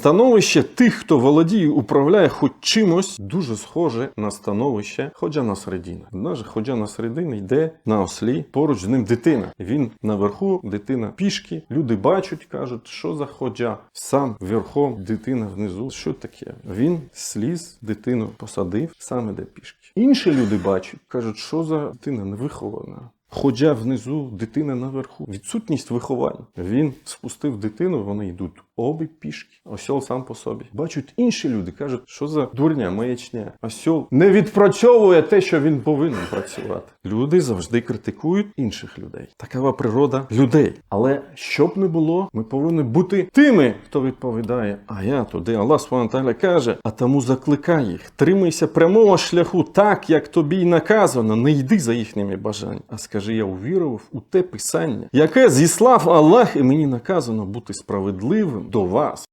Становище тих, хто володіє, управляє хоч чимось, дуже схоже на становище ходжа на середині. Наш ходжа на середині йде на ослі, поруч з ним дитина. Він наверху, дитина пішки. Люди бачать, кажуть, що за ходжа. Сам верхом, дитина внизу. Що таке? Він сліз, дитину посадив, сам іде пішки. Інші люди бачать, кажуть, що за дитина невихована. Ходжа внизу, дитина наверху. Відсутність виховання. Він спустив дитину, вони йдуть обі пішки. Осьол сам по собі. Бачать інші люди, кажуть, що за дурня, маячня. Осьол не відпрацьовує те, що він повинен працювати. Люди завжди критикують інших людей. Такова природа людей. Але щоб не було, ми повинні бути тими, хто відповідає. А я туди Аллах Субхану каже, а тому закликай їх. Тримайся прямого шляху, так як тобі й наказано. Не йди за їхніми бажаннями. А я увірував у те писання, яке зіслав Аллах, і мені наказано бути справедливим до вас.